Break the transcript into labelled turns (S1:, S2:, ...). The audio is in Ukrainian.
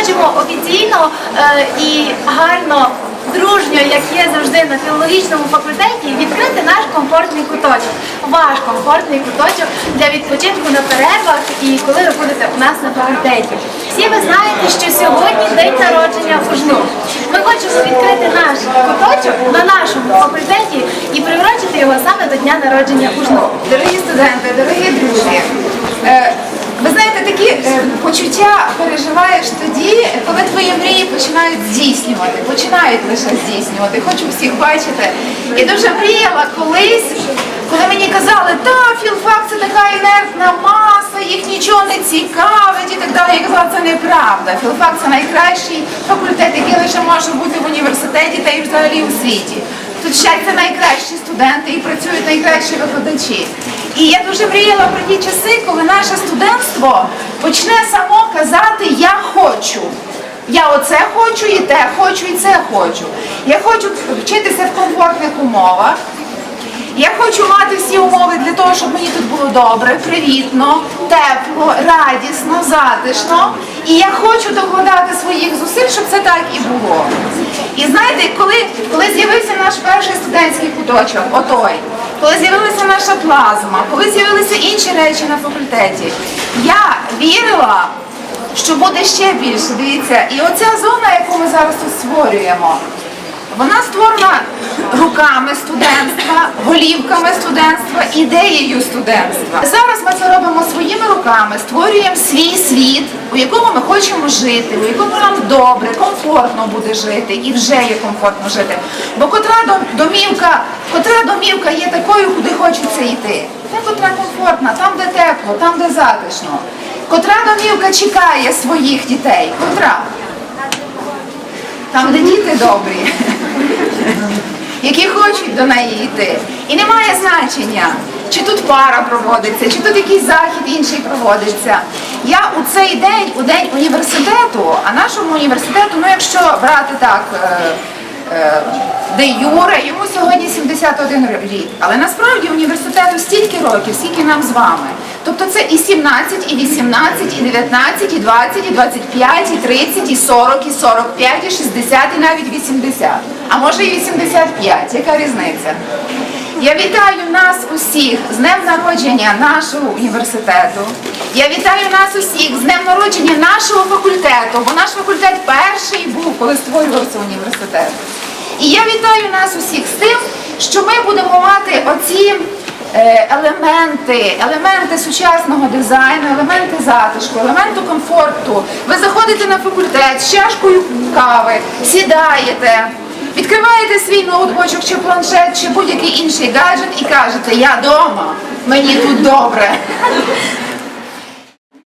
S1: хочемо офіційно е, і гарно, дружньо, як є завжди на філологічному факультеті, відкрити наш комфортний куточок. Ваш комфортний куточок для відпочинку на перервах і коли ви будете у нас на факультеті. Всі ви знаєте, що сьогодні день народження ужну. Ми хочемо відкрити наш куточок на нашому факультеті і приурочити його саме до дня народження ужну.
S2: Дорогі студенти, дорогі друзі, е, ви знаєте, такі е, почуття переживаєш тоді, коли твої мрії починають здійснювати, починають лише здійснювати. Хочу всіх бачити. І дуже мріяла колись, коли мені казали, та філфак це така інертна маса, їх нічого не цікавить і так далі. Я казала, це неправда. Філфак це найкращий факультет, який лише може бути в університеті та і взагалі у світі. Тут вчаться найкращі студенти і працюють найкращі викладачі. І я дуже мріяла про ті часи, коли наше студентство почне само казати Я хочу. Я оце хочу, і те хочу, і це хочу. Я хочу вчитися в комфортних умовах. Я хочу мати всі умови для того, щоб мені тут було добре, привітно, тепло, радісно, затишно. І я хочу докладати своїх зусиль, щоб це так і було. І знаєте, коли, коли з'явився наш перший студентський куточок, отой, коли з'явилася наша плазма, коли з'явилися інші речі на факультеті, я вірила, що буде ще більше. Дивіться, і оця зона, яку ми зараз створюємо, вона створена руками студентства, голівками студентства, ідеєю студентства. Зараз ми це робимо своїми руками, створюємо свій світ, у якому ми хочемо жити, у якому нам добре, комфортно буде жити, і вже є комфортно жити. Бо котра дом- домівка, котра домівка є такою, куди хочеться йти. Та котра комфортна, там, де тепло, там, де затишно. Котра домівка чекає своїх дітей? Котра? Там, де діти добрі, які хочуть до неї йти. І немає значення, чи тут пара проводиться, чи тут якийсь захід інший проводиться. Я у цей день, у день університету, а нашому університету, ну якщо брати так. е, е, Де Юре, йому сьогодні 71 рік. Але насправді університету стільки років, скільки нам з вами. Тобто це і 17, і 18, і 19, і 20, і 25, і 30, і 40, і 45, і 60, і навіть 80. А може і 85. Яка різниця? Я вітаю нас усіх з днем народження нашого університету. Я вітаю нас усіх з днем народження нашого факультету, бо наш факультет перший був, коли створювався університет. І я вітаю нас усіх з тим, що ми будемо мати оці е, елементи, елементи сучасного дизайну, елементи затишку, елементу комфорту. Ви заходите на факультет з чашкою кави, сідаєте. Відкриваєте свій ноутбучок чи планшет, чи будь-який інший гаджет і кажете, я вдома, мені тут добре.